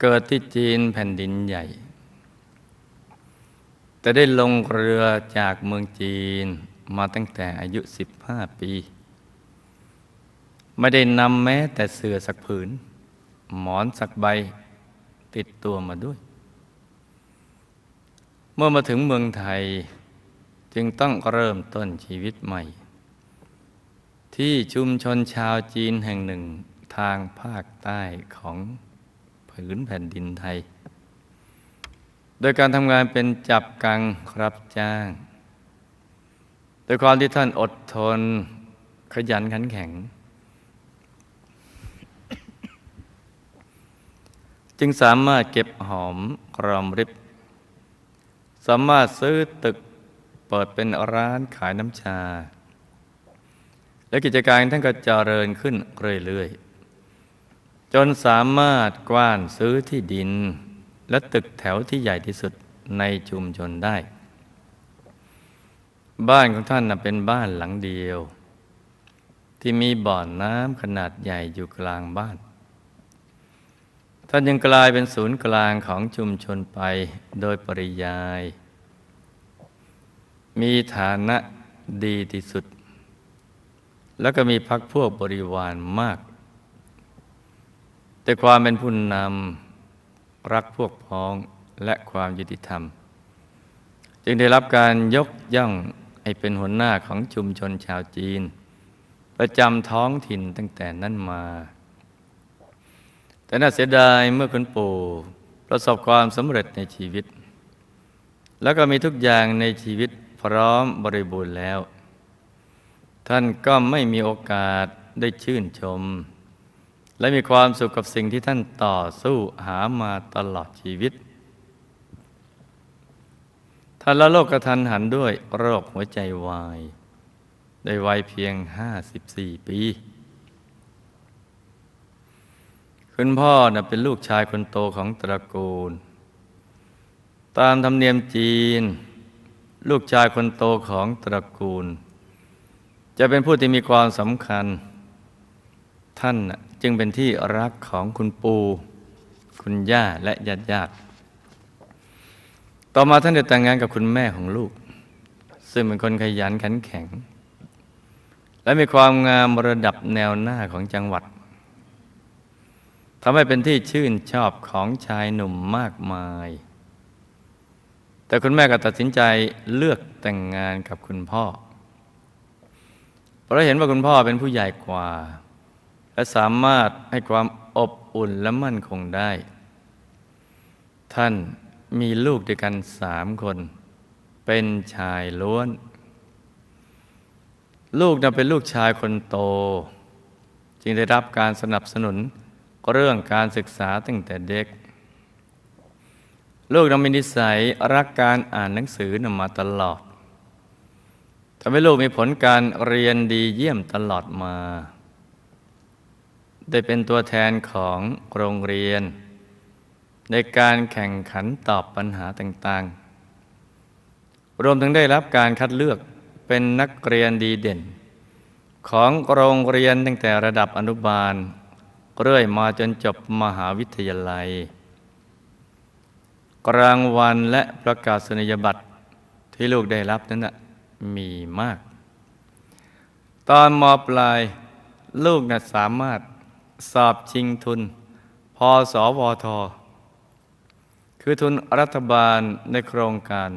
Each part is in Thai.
เกิดที่จีนแผ่นดินใหญ่ แต่ได้ลงเรือจากเมืองจีนมาตั้งแต่อายุ 15 ปี ไม่ได้นำแม้แต่เสื่อสักผืน หมอนสักใบติดตัวมาด้วย เมื่อมาถึงเมืองไทยจึงต้องเริ่มต้นชีวิตใหม่ ที่ชุมชนชาวจีนแห่งหนึ่ง ทางภาคใต้ของผืนแผ่นดินไทย โดยการทำงานเป็นจับกังรับจ้าง โดยความที่ท่านอดทน ขยันขันแข็ง จึงสามารถเก็บหอมรอมริบ สามารถซื้อตึกเปิดเป็นร้านขายน้ำชา และกิจการท่านก็เจริญขึ้นเรื่อยๆ จนสามารถกว้านซื้อที่ดิน และตึกแถวที่ใหญ่ที่สุดในชุมชนได้ บ้านของท่านเป็นบ้านหลังเดียว ที่มีบ่อน้ำขนาดใหญ่อยู่กลางบ้าน ท่านยังกลายเป็นศูนย์กลางของชุมชนไปโดยปริยาย มีฐานะดีที่สุด แล้วก็มีพักพวกบริวารมาก แต่ความเป็นผู้นำรักพวกพ้องและความยุติธรรม จึงได้รับการยกย่องให้เป็นหัวหน้าของชุมชนชาวจีน ประจำท้องถิ่นตั้งแต่นั้นมา แต่น่าเสียดายเมื่อคุณปู่ประสบความสำเร็จในชีวิต แล้วก็มีทุกอย่างในชีวิตพร้อมบริบูรณ์แล้ว ท่านก็ไม่มีโอกาสได้ชื่นชม และมีความสุขกับสิ่งที่ท่านต่อสู้หามาตลอดชีวิต ท่านละโลกกระทันหันด้วยโรคหัวใจวายได้วัยเพียง 54 ปี คุณพ่อนะเป็นลูกชายคนโตของตระกูล ตามธรรมเนียมจีน ลูกชายคนโตของตระกูล จะเป็นผู้ที่มีความสำคัญ ท่านจึงเป็นที่รักของคุณปู่คุณย่าและญาติญาติต่อมาท่านได้แต่งงานกับคุณแม่ของลูก ซึ่งเป็นคนขยันขันแข็ง และมีความงามระดับแนวหน้าของจังหวัดทำให้เป็นที่ชื่นชอบของชายหนุ่มมากมาย แต่คุณแม่ก็ตัดสินใจเลือกแต่งงานกับคุณพ่อ เพราะเห็นว่าคุณพ่อเป็นผู้ใหญ่กว่า และสามารถให้ความอบอุ่นและมั่นคงได้ ท่านมีลูกด้วยกันสามคน เป็นชายล้วน ลูกนั้นเป็นลูกชายคนโต จึงได้รับการสนับสนุนเรื่องการศึกษาตั้งแต่เด็ก ลูกนั้นมีนิสัยรักการอ่านหนังสือนมาตลอดทำให้ลูกมีผลการเรียนดีเยี่ยมตลอดมา ได้เป็นตัวแทนของโรงเรียน ในการแข่งขันตอบปัญหาต่างๆ รวมถึงได้รับการคัดเลือกเป็นนักเรียนดีเด่น ของโรงเรียนตั้งแต่ระดับอนุบาล เรื่อยมาจนจบมหาวิทยาลัย รางวัลและประกาศนียบัตรที่ลูกได้รับนั้นนะมีมาก ตอนมปลายลูกนะสามารถ สอบชิงทุน พสวท คือทุนรัฐบาลในโครงการ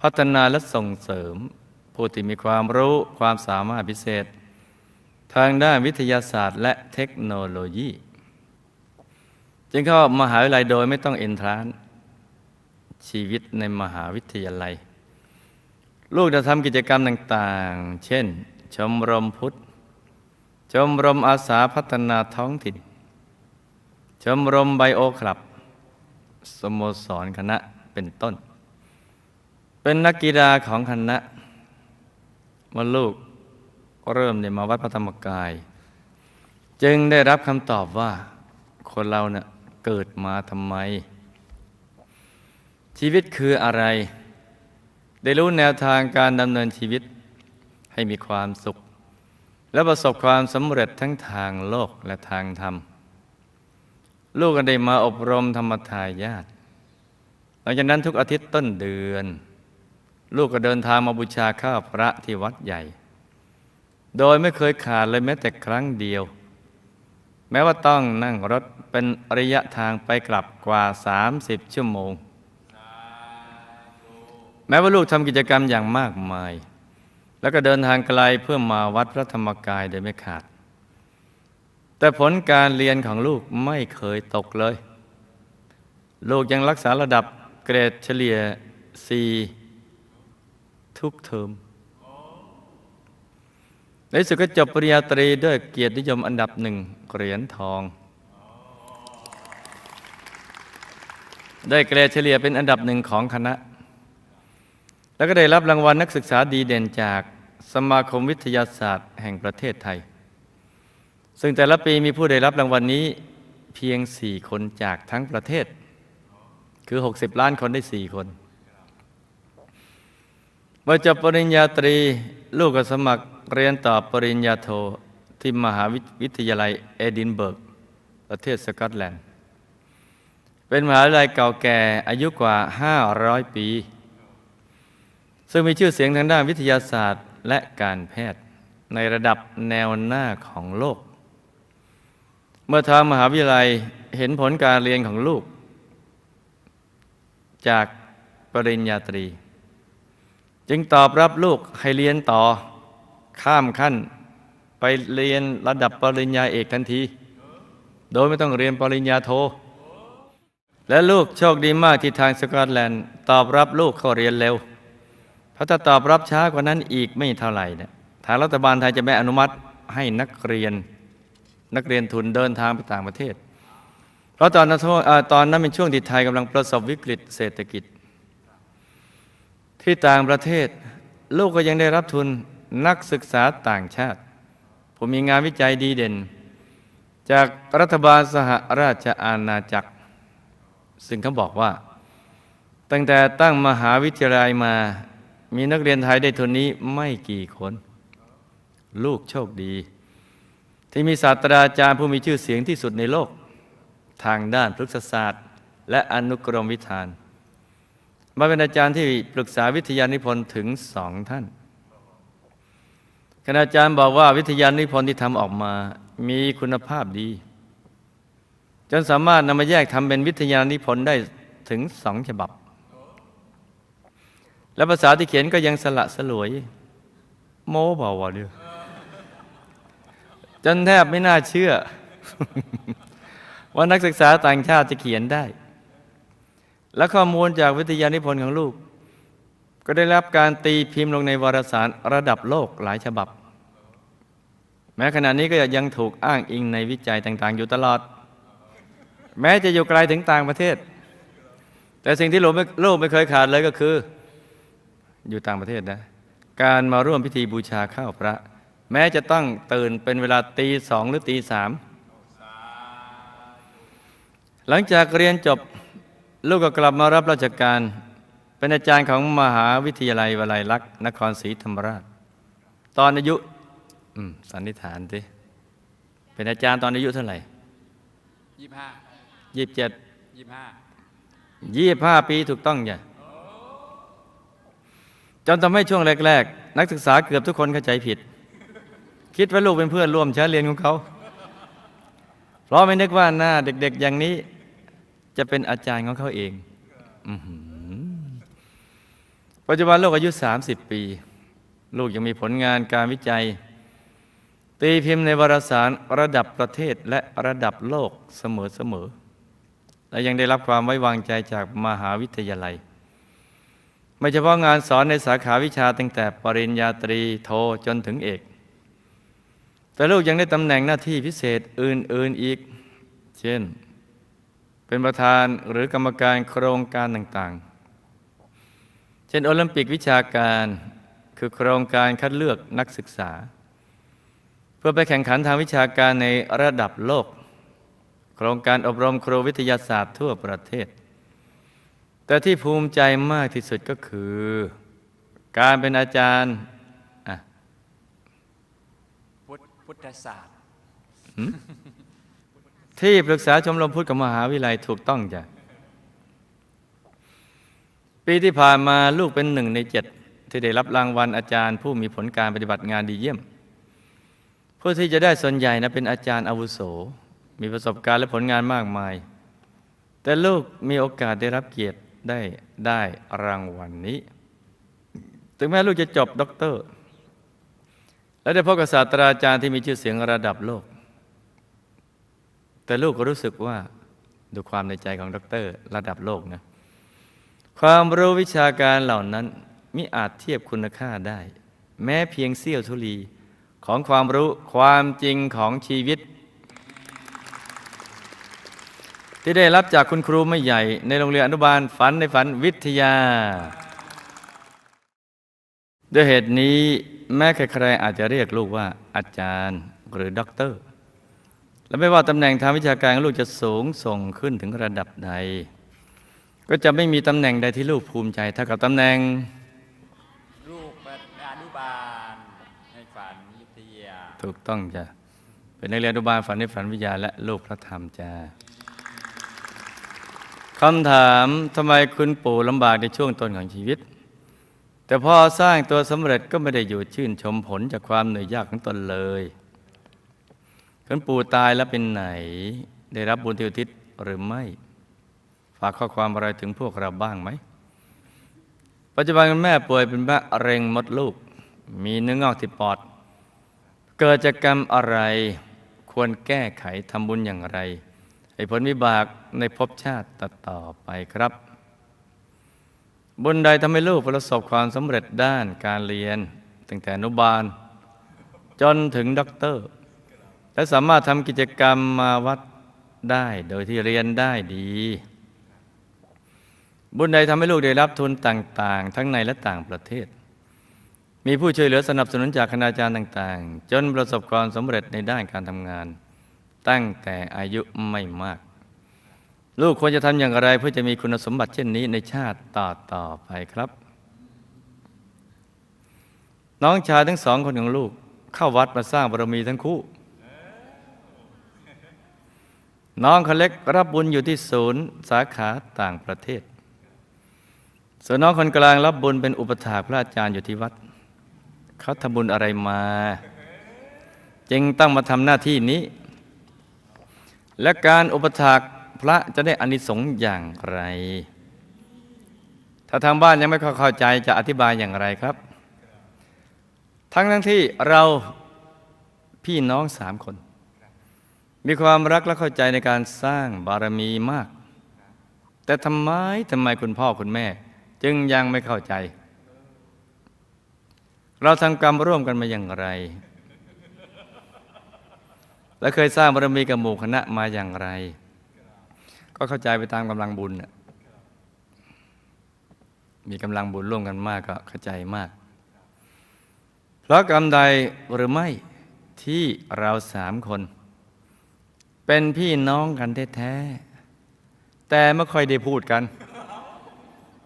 พัฒนาและส่งเสริม ผู้ที่มีความรู้ความสามารถพิเศษ ทางด้านวิทยาศาสตร์และเทคโนโลยี จึงเข้ามหาวิทยาลัยโดยไม่ต้องเอนทราน ชีวิตในมหาวิทยาลัย ลูกจะทำกิจกรรมต่าง ๆ เช่น ชมรมพุทธ มรมอาสาพัฒนาท้องถิ่น ชมรมไบโอคลับ สโมสรคณะเป็นต้น เป็นนักกีฬาของคณะเมื่อลูกเริ่มเนี่ยมาวัดพระธรรมกาย จึงได้รับคำตอบว่า คนเราเนะ่ยเกิดมาทำไม ชีวิตคืออะไร ได้รู้แนวทางการดำเนินชีวิตให้มีความสุข และประสบความสำเร็จทั้งทางโลกและทางธรรม ลูกก็ได้มาอบรมธรรมทายาทหลังจากนั้นทุกอาทิตย์ต้นเดือน ลูกก็เดินทางมาบูชาข้าพระที่วัดใหญ่ โดยไม่เคยขาดเลยแม้แต่ครั้งเดียว แม้ว่าต้องนั่งรถเป็นระยะทางไปกลับกว่า 30 ชั่วโมง แม้ว่าลูกทำกิจกรรมอย่างมากมาย แล้วก็เดินทางไกลเพื่อมาวัดพระธรรมกายโดยไม่ขาด แต่ผลการเรียนของลูกไม่เคยตกเลย ลูกยังรักษาระดับเกรดเฉลี่ย C ทุกเทอมในสุดก็จบปริญญาตรีด้วยเกียรตินิยมอันดับหนึ่งเหรียญทอง ได้เกรดเฉลี่ยเป็นอันดับหนึ่งของคณะ แล้วก็ได้รับรางวัลนักศึกษาดีเด่นจาก สมาคมวิทยาศาสตร์แห่งประเทศไทย ซึ่งแต่ละปีมีผู้ได้รับรางวัลนนี้เพียงสี่คนจากทั้งประเทศ คือ 60 ล้านคนได้สี่คนเมื่อจบปริญญาตรี ลูกก็สมัครเรียนต่อปริญญาโทที่มหาวิทยาลัยเอดินเบิร์ก ประเทศสกอตแลนด์ เป็นมหาวิทยาลัยเก่าแก่อายุกว่า 500 ปี ซึ่งมีชื่อเสียงทางด้านวิทยาศาสตร์ และการแพทย์ในระดับแนวหน้าของโลก เมื่อทางมหาวิทยาลัยเห็นผลการเรียนของลูก จากปริญญาตรี จึงตอบรับลูกให้เรียนต่อข้ามขั้นไปเรียนระดับปริญญาเอกทันที โดยไม่ต้องเรียนปริญญาโท และลูกโชคดีมากที่ทางสกอตแลนด์ ตอบรับลูกเข้าเรียนเร็ว เพราะถ้าตอบรับช้ากว่านั้นอีกไม่เท่าไหร่นี่ยทางรัฐบาลไทยจะไม่อนุมัติให้นักเรียน นักเรียนทุนเดินทางไปต่างประเทศ เพราะตอนนั้นตอนนั้นเป็นช่วงที่ไทยกำลังประสบวิกฤตเศรษฐกิจ ที่ต่างประเทศ ลูกก็ยังได้รับทุนนักศึกษาต่างชาติผู้มีงานวิจัยดีเด่น จากรัฐบาลสหราชอาณาจักร ซึ่งเขาบอกว่า ตั้งแต่ตั้งมหาวิทยาลัยมา มีนักเรียนไทยได้ทุนนี้ไม่กี่คน ลูกโชคดี ที่มีศาสตราจารย์ผู้มีชื่อเสียงที่สุดในโลก ทางด้านพฤกษศาสตร์ และอนุกรมวิธาน มาเป็นอาจารย์ที่ปรึกษาวิทยานิพนธ์ถึงสองท่านคณาจารย์บอกว่าวิทยานิพนธ์ที่ทำออกมามีคุณภาพดี จนสามารถนำมาแยกทำเป็นวิทยานิพนธ์ได้ถึงสองฉบับ และภาษาที่เขียนก็ยังสละสลวย โม้เบาวะเดียวจนแทบไม่น่าเชื่อ ว่านักศึกษาต่างชาติจะเขียนได้ และข้อมูลจากวิทยานิพนธ์ของลูก ก็ได้รับการตีพิมพ์ลงในวารสารระดับโลกหลายฉบับ แม้ขณะนี้ก็ยังถูกอ้างอิงในวิจัยต่าง ๆ อยู่ตลอด แม้จะอยู่ไกลถึงต่างประเทศ แต่สิ่งที่โลกไม่โลกไม่เคยขาดเลยก็คือ อยู่ต่างประเทศนะ การมาร่วมพิธีบูชาข้าวพระ แม้จะต้องตื่นเป็นเวลาตีสองหรือตีสามหลังจากเรียนจบลูกก็กลับมารับราชการ เป็นอาจารย์ของมหาวิทยาลัยวลัยลักษณ์นครศรีธรรมราช ตอนอายุอืมสันนิษฐานสิเป็นอาจารย์ตอนอายุเท่าไหร่ยี่ห้ายี่สิบเจ็ดยี่ห้ายี่ห้าปีถูกต้องอย่า จนทำให้ช่วงแรก ๆ นักศึกษาเกือบทุกคนเข้าใจผิด คิดว่าลูกเป็นเพื่อนร่วมชั้นเรียนของเขา เพราะไม่นึกว่าหน้าเด็ก ๆ อย่างนี้ จะเป็นอาจารย์ของเขาเองปัจจุบันลูกอายุ 30 ปี ลูกยังมีผลงานการวิจัย ตีพิมพ์ในวารสารระดับประเทศและระดับโลกเสมอๆและยังได้รับความไว้วางใจจากมหาวิทยาลัย ไม่เฉพาะงานสอนในสาขาวิชาตั้งแต่ปริญญาตรีโทจนถึงเอก แต่ลูกยังได้ตำแหน่งหน้าที่พิเศษอื่นๆอีก เช่น เป็นประธานหรือกรรมการโครงการต่างๆ เช่นโอลิมปิกวิชาการคือโครงการคัดเลือกนักศึกษา เพื่อไปแข่งขันทางวิชาการในระดับโลก โครงการอบรมครูวิทยาศาสตร์ทั่วประเทศ แต่ที่ภูมิใจมากที่สุดก็คือ การเป็นอาจารย์อะพุทธพุทธศาสตร์ที่ปรึกษาชมรมพุทธกับมหาวิทยาลัยถูกต้องจ้ะปีที่ผ่านมาลูกเป็นหนึ่งในเจ็ดที่ได้รับรางวัลอาจารย์ ผู้มีผลการปฏิบัติงานดีเยี่ยม ผู้ที่จะได้ส่วนใหญ่นะเป็นอาจารย์อาวุโส มีประสบการณ์และผลงานมากมาย แต่ลูกมีโอกาสได้รับเกียรติ ได้ได้รางวัลนนี้ ถึงแม้ลูกจะจบด็อกเตอร์ และได้พบกับศาสตราจารย์ที่มีชื่อเสียงระดับโลก แต่ลูกก็รู้สึกว่าดูความในใจของด็อกเตอร์ระดับโลกนะ ความรู้วิชาการเหล่านั้นมิอาจเทียบคุณค่าได้ แม้เพียงเสี้ยวธุลีของความรู้ความจริงของชีวิต ที่ได้รับจากคุณครูไม่ใหญ่ ในโรงเรียนอนุบาลฝันในฝันวิทยา ด้วยเหตุนี้แม้ใครๆอาจจะเรียกลูกว่าอาจารย์หรือด็อกเตอร์ และไม่ว่าตำแหน่งทางวิชาการของลูกจะสูงส่งขึ้นถึงระดับใด ก็จะไม่มีตำแหน่งใดที่ลูกภูมิใจเท่ากับตำแหน่งลูกเป็นอนุบาลในฝันวิทยา ถูกต้องจ้ะเป็นนักเรียนอนุบาลฝันในฝันวิทยาและลูกพระธรรมจ้า คำถามทำไมคุณปู่ลำบากในช่วงต้นของชีวิต แต่พอสร้างตัวสำเร็จก็ไม่ได้อยู่ชื่นชมผลจากความเหนื่อยยากของตนเลยคุณปู่ตายแล้วเป็นไหน ได้รับบุญที่อุทิศหรือไม่ ฝากข้อความอะไรถึงพวกเราบ้างไหม ปัจจุบันคุณแม่ป่วยเป็นมะเร็งมดลูก มีเนื้องอกที่ปอด เกิดจากกรรมอะไร ควรแก้ไขทำบุญอย่างไร ให้ผลวิบากในภพชาติต่อไปครับ บุญใดทำให้ลูกประสบความสำเร็จด้านการเรียน ตั้งแต่อนุบาล จนถึงด็อกเตอร์ และสามารถทำกิจกรรมมาวัดได้โดยที่เรียนได้ดี บุญใดทำให้ลูกได้รับทุนต่าง ๆ ทั้งในและต่างประเทศ มีผู้ช่วยเหลือสนับสนุนจากคณาจารย์ต่าง ๆ จนประสบความสำเร็จในด้านการทำงาน ตั้งแต่อายุไม่มาก ลูกควรจะทำอย่างไรเพื่อจะมีคุณสมบัติเช่นนี้ในชาติต่อต่อไปครับ น้องชายทั้งสองคนของลูก เข้าวัดมาสร้างบารมีทั้งคู่ น้องคนเล็กรับบุญอยู่ที่ศูนย์สาขาต่างประเทศส่วนน้องคนกลางรับบุญเป็นอุปถาพระอาจารย์อยู่ที่วัด เขาทำบุญอะไรมา จึงต้องมาทำหน้าที่นี้ และการอุปถากพระจะได้อานิสงส์อย่างไร ถ้าทางบ้านยังไม่เข้าใจจะอธิบายอย่างไรครับ ทั้งทั้งที่เราพี่น้องสามคน มีความรักและเข้าใจในการสร้างบารมีมาก แต่ทำไมทำไมคุณพ่อคุณแม่ จึงยังไม่เข้าใจ เราทำกรรมร่วมกันมาอย่างไร และเคยสร้างบารมีกับหมู่คณะมาอย่างไร ก็เข้าใจไปตามกำลังบุญน่ะมีกำลังบุญร่วมกันมากก็เข้าใจมาก เพราะกรรมใดหรือไม่ที่เราสามคน เป็นพี่น้องกันแท้ๆแต่ไม่ค่อยได้พูดกัน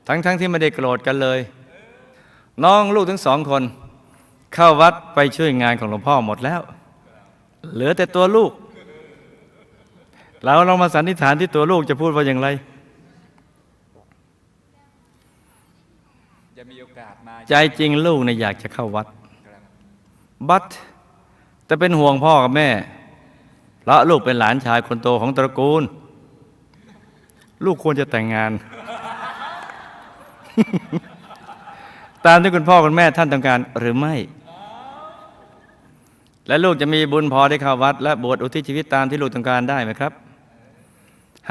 ทั้งๆทที่ไม่ได้โกรธกันเลย น้องลูกทั้งสองคน เข้าวัดไปช่วยงานของหลวงพ่อหมดแล้ว เหลือแต่ตัวลูก เราลองมาสันนิษฐานที่ตัวลูกจะพูดว่าอย่างไร จะมีโอกาสมาใจจริงลูกเนี่ยอยากจะเข้าวัดบบัดแต่เป็นห่วงพ่อกับแม่ เพราะลูกเป็นหลานชายคนโตของตระกูล ลูกควรจะแต่งงาน ตามที่คุณพ่อคุณแม่ท่านต้องการหรือไม่ และลูกจะมีบุญพอได้เข้าวัด และบวชอุทิศชีวิตตามที่ลูกต้องการได้ไหมครับ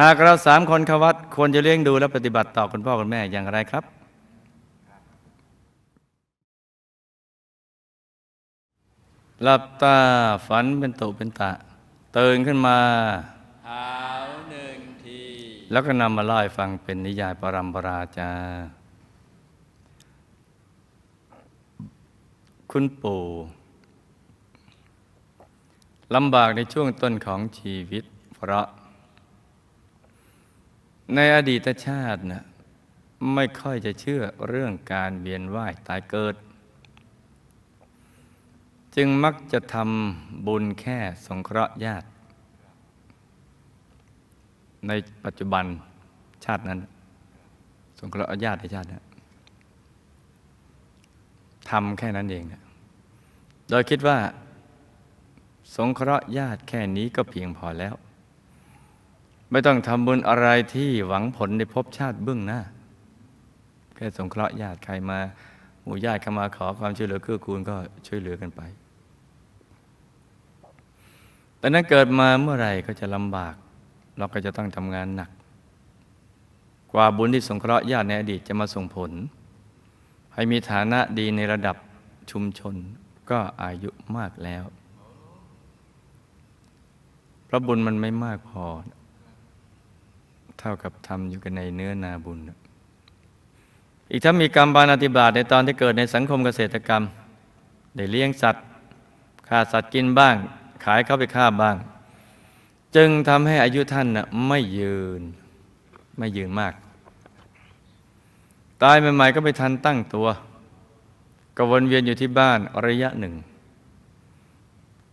หากเราสามคนเข้าวัดควรจะเลี้ยงดูและปฏิบัติต่อคุณพ่อคุณแม่อย่างไรครับหลับตาฝันเป็นตุเป็นตะตื่นขึ้นมาหาวหนึ่งที แล้วก็นำมาเล่าให้ฟังเป็นนิยายปรัมปราจา คุณปู่ ลำบากในช่วงต้นของชีวิต เพราะ ในอดีตชาตินะไม่ค่อยจะเชื่อเรื่องการเวียนว่ายตายเกิด จึงมักจะทำบุญแค่สงเคราะห์ญาติ ในปัจจุบันชาตินั้น สงเคราะห์ญาติในชาตินั้นทำแค่นั้นเองนะโดยคิดว่า สงเคราะห์ญาติแค่นี้ก็เพียงพอแล้ว ไม่ต้องทำบุญอะไรที่หวังผลในภพชาติเบื้องหน้าแค่สงเคราะห์ญาติใครมาหมู่ญาติเข้ามาขอความช่วยเหลือเกื้อกูลก็ช่วยเหลือกันไป แต่นั้นเกิดมาเมื่อไหร่ก็จะลำบาก เราก็จะต้องทำงานหนัก กว่าบุญที่สงเคราะห์ญาติในอดีตจะมาส่งผล ให้มีฐานะดีในระดับชุมชนก็อายุมากแล้ว เพราะบุญมันไม่มากพอ เท่ากับทำอยู่กันในเนื้อนาบุญ อีกถ้ามีกรรมบานอธิบาตในตอนที่เกิดในสังคมเกษตรกรรม ได้เลี้ยงสัตว์ฆ่าสัตว์กินบ้าง ขายเข้าไปฆ่าบ้าง จึงทำให้อายุท่านนะไม่ยืน ไม่ยืนมาก ตายใหม่ๆก็ไปทันตั้งตัว ก็วนเวียนอยู่ที่บ้านระยะหนึ่ง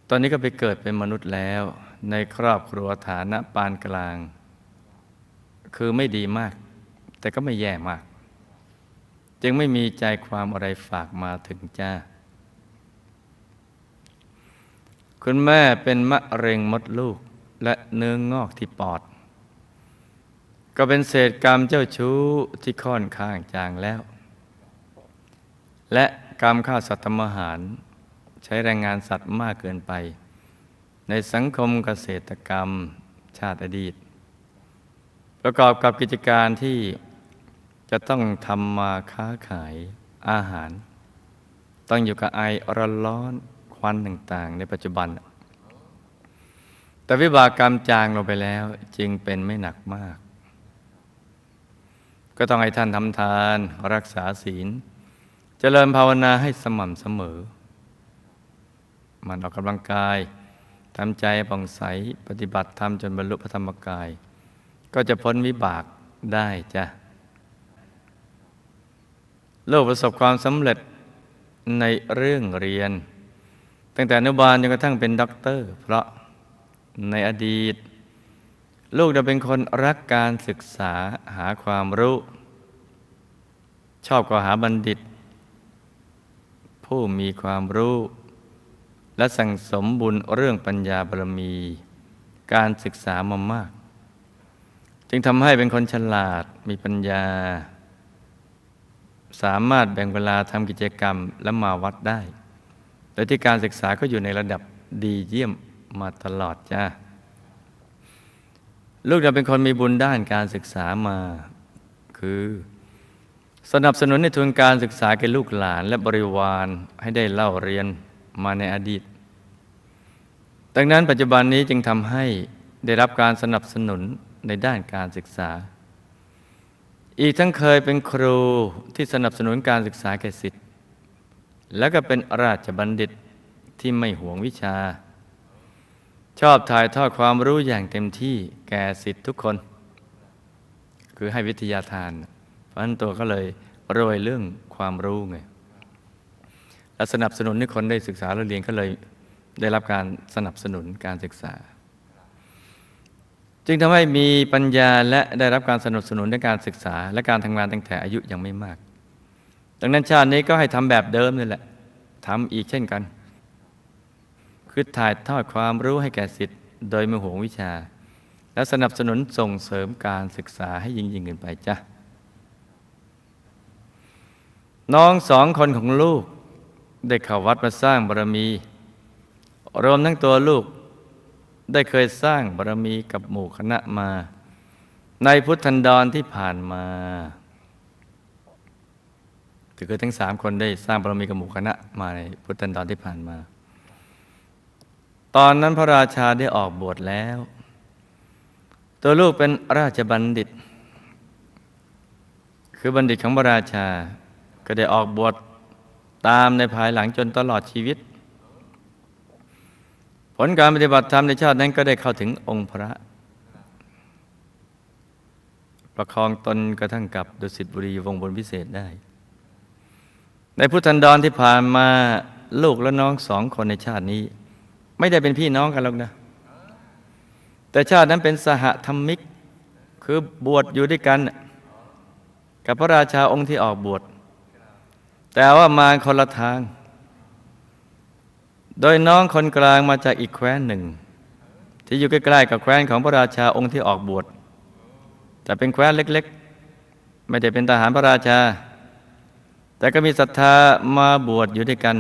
ตอนนี้ก็ไปเกิดเป็นมนุษย์แล้ว ในครอบครัวฐานะปานกลาง คือไม่ดีมาก แต่ก็ไม่แย่มาก จึงไม่มีใจความอะไรฝากมาถึงจ้า คุณแม่เป็นมะเร็งมดลูกและเนื้องอกที่ปอด ก็เป็นเศษกรรมเจ้าชู้ที่ค่อนข้างจางแล้ว และกรรมฆ่าสัตว์ทำอาหาร ใช้แรงงานสัตว์มากเกินไป ในสังคมเกษตรกรรมชาติอดีต ประกอบกับกิจการที่จะต้องทำมาค้าขายอาหาร ต้องอยู่กับไอร้อนๆควันต่างๆ ในปัจจุบัน แต่วิบากกรรมจางลงไปแล้วจึงเป็นไม่หนักมาก ก็ต้องให้ท่านทำทานรักษาศีลเจริญภาวนาให้สม่ำเสมอ มันออกกำลังกาย ทำใจผ่องใสปฏิบัติธรรมจนบรรลุพระธรรมกาย ก็จะพ้นวิบากได้จ้ะโลกประสบความสำเร็จในเรื่องเรียน ตั้งแต่อนุบาลจนกระทั่งเป็นด็อกเตอร์ เพราะในอดีต ลูกจะเป็นคนรักการศึกษาหาความรู้ ชอบก็หาบัณฑิต ผู้มีความรู้ และสั่งสมบุญเรื่องปัญญาบารมี การศึกษามามาก จึงทำให้เป็นคนฉลาดมีปัญญา สามารถแบ่งเวลาทำกิจกรรมและมาวัดได้ โดยที่การศึกษาก็อยู่ในระดับดีเยี่ยมมาตลอดจ้าลูกจะเป็นคนมีบุญด้านการศึกษามา คือ สนับสนุนในทุนการศึกษาแก่ลูกหลานและบริวารให้ได้เล่าเรียน มาในอดีต ดังนั้นปัจจุบันนี้จึงทำให้ได้รับการสนับสนุนในด้านการศึกษา อีกทั้งเคยเป็นครูที่สนับสนุนการศึกษาแก่สิทธิ์ แล้วก็เป็นราชบัณฑิตที่ไม่หวงวิชา ชอบถ่ายทอดความรู้อย่างเต็มที่แก่สิทธิ์ทุกคน คือให้วิทยาทาน เพราะฉะนั้นตัวก็เลยรวยเรื่องความรู้ไง และสนับสนุนให้คนได้ศึกษาและเรียนก็เลยได้รับการสนับสนุนการศึกษา จึงทำให้มีปัญญาและได้รับการสนับสนุนในการศึกษา และการทำงานตั้งแต่อายุยังไม่มาก ดังนั้นชาตินี้ก็ให้ทำแบบเดิมนี่แหละทำอีกเช่นกัน คือถ่ายทอดความรู้ให้แก่สิทธิ์โดยไม่หวงวิชา และสนับสนุนส่งเสริมการศึกษาให้ยิ่งยิ่งขึ้นไปจ้ะน้องสองคนของลูก ได้เข้าวัดมาสร้างบารมี รวมทั้งตัวลูกได้เคยสร้างบารมีกับหมู่คณะมา ในพุทธันดรที่ผ่านมาคือทั้งสามคนได้สร้างบารมีกับหมู่คณะมาในพุทธันดรที่ผ่านมา ตอนนั้นพระราชาได้ออกบวชแล้ว ตัวลูกเป็นราชบัณฑิต คือบัณฑิตของพระราชาก็ได้ออกบวช ตามในภายหลังจนตลอดชีวิต ผลการปฏิบัติธรรมในชาตินั้นก็ได้เข้าถึงองค์พระ ประคองตนกระทั่งกับดุสิตบุรีวงบนพิเศษได้ ในพุทธันดรที่ผ่านมาลูกและน้องสองคนในชาตินี้ ไม่ได้เป็นพี่น้องกันหรอกนะ แต่ชาตินั้นเป็นสหธรรมิก คือบวชอยู่ด้วยกัน กับพระราชาองค์ที่ออกบวช แต่ว่ามาคนละทาง โดยน้องคนกลางมาจากอีกแคว้นหนึ่ง ที่อยู่ใกล้ๆกับแคว้นของพระราชาองค์ที่ออกบวชแต่เป็นแคว้นเล็กๆ ไม่ได้เป็นทหารพระราชา แต่ก็มีศรัทธามาบวชอยู่ด้วยกัน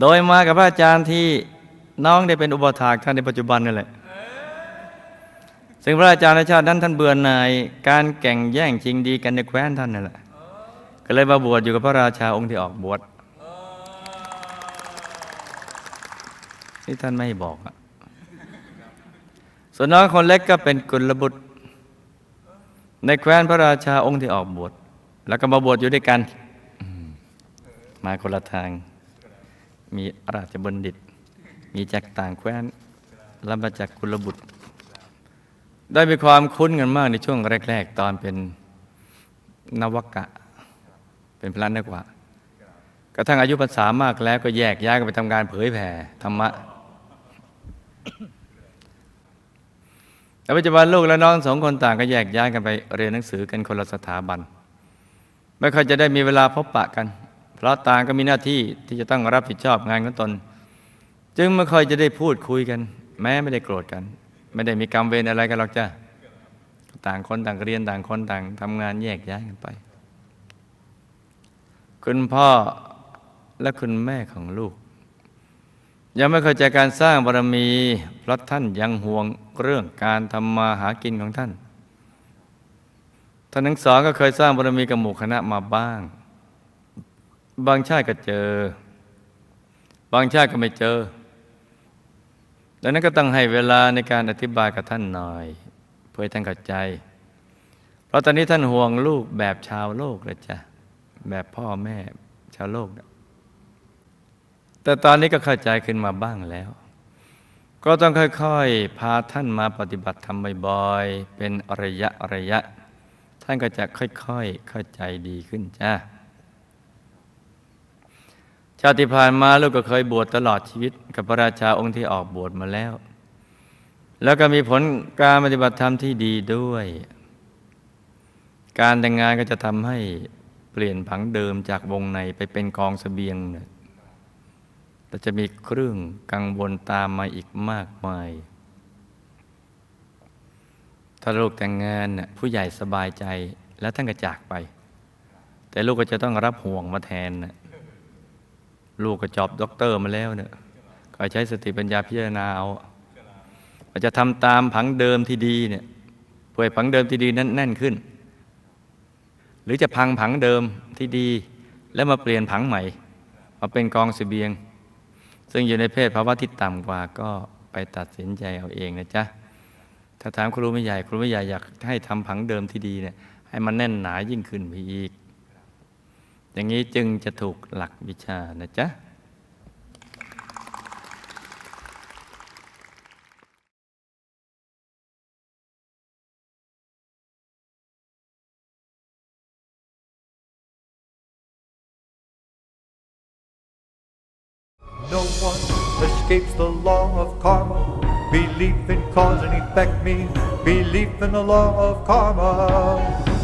โดยมากับพระอาจารย์ที่น้องได้เป็นอุปถากท่านในปัจจุบันนั่นแหละ ซึ่งพระอาจารย์ในชาตินั้นท่านเบื่อหน่ายการแข่งแย่งชิงดีกันในแคว้นท่านนั่นแหละก็เลยมาบวชอยู่กับพระราชาองค์ที่ออกบวชนี่ท่านไม่บอกอะส่วนน้องคนเล็กก็เป็นกุลบุตร ในแคว้นพระราชาองค์ที่ออกบวชแล้วก็มาบวชอยู่ด้วยกันมมาคนละทาง มีราชบัณฑิต มีจากต่างแคว้น แล้วมาจากกุลบุตร ได้มีความคุ้นกันมากในช่วงแรก ๆ ตอนเป็นนวกะ เป็นพระนักว่ากระทั่งอายุพรรษามากแล้วก็แยกย้ายกันไปทำงานเผยแผ่ธรรมะแต่ปัจจุบันลูกและน้องสองคนต่างก็แยกย้ายกันไปเรียนหนังสือกันคนละสถาบัน ไม่ค่อยจะได้มีเวลาพบปะกัน เพราะต่างก็มีหน้าที่ที่จะต้องรับผิดชอบงานของตน จึงไม่ค่อยจะได้พูดคุยกัน แม้ไม่ได้โกรธกัน ไม่ได้มีกรรมเวรอะไรกันหรอกจ้ะต่างคนต่างเรียนต่างคนต่างทำงานแยกย้ายกันไป คุณพ่อและคุณแม่ของลูก ยังไม่เข้าใจการสร้างบารมีเพราะท่านยังห่วงเรื่องการทำมาหากินของท่านท่านทั้งสองก็เคยสร้างบารมีกับหมู่คณะมาบ้าง บางชาติก็เจอ บางชาติก็ไม่เจอ ดังนั้นก็ต้องให้เวลาในการอธิบายกับท่านหน่อย เพื่อท่านเข้าใจ เพราะตอนนี้ท่านห่วงลูกแบบชาวโลกเลยจ้ะแบบพ่อแม่ชาวโลกนะแต่ตอนนี้ก็เข้าใจขึ้นมาบ้างแล้ว ก็ต้องค่อยๆ พาท่านมาปฏิบัติธรรมบ่อยๆ เป็นระยะระยะ ท่านก็จะค่อยๆ เข้าใจดีขึ้นจ้า ชาติผ่านมาลูกก็เคยบวชตลอดชีวิต กับพระราชาองค์ที่ออกบวชมาแล้ว แล้วก็มีผลการปฏิบัติธรรมที่ดีด้วย การแต่งงานก็จะทำให้เปลี่ยนผังเดิมจากวงในไปเป็นกองสเสบียงแต่จะมีเครื่องกังวลตามมาอีกมากมาย ถ้าลูกแต่งงานผู้ใหญ่สบายใจแล้วท่านก็จากไป แต่ลูกก็จะต้องรับห่วงมาแทนนะ ลูกก็จอบด็อกเตอร์มาแล้วเนี่ยก็ใช้สติปัญญาพิจารณาเอาว่าจะทำตามผังเดิมที่ดีเนี่ยเพื่อให้ผังเดิมที่ดีนั้นแน่นขึ้น หรือจะพังผังเดิมที่ดี แล้วมาเปลี่ยนผังใหม่ มาเป็นกองสเสบียง ซึ่งอยู่ในเพศภาวะที่ต่ำกว่าก็ไปตัดสินใจเอาเองนะจ๊ะถ้าถามครูไม่ใหญ่ ครูไม่ใหญ่อยากให้ทำผังเดิมที่ดีเนี่ยให้มันแน่นหนายิ่งขึ้นไปอีก อย่างนี้จึงจะถูกหลักวิชานะจ๊ะ No one escapes the law of karma. Belief in cause and effect means belief in the law of karma.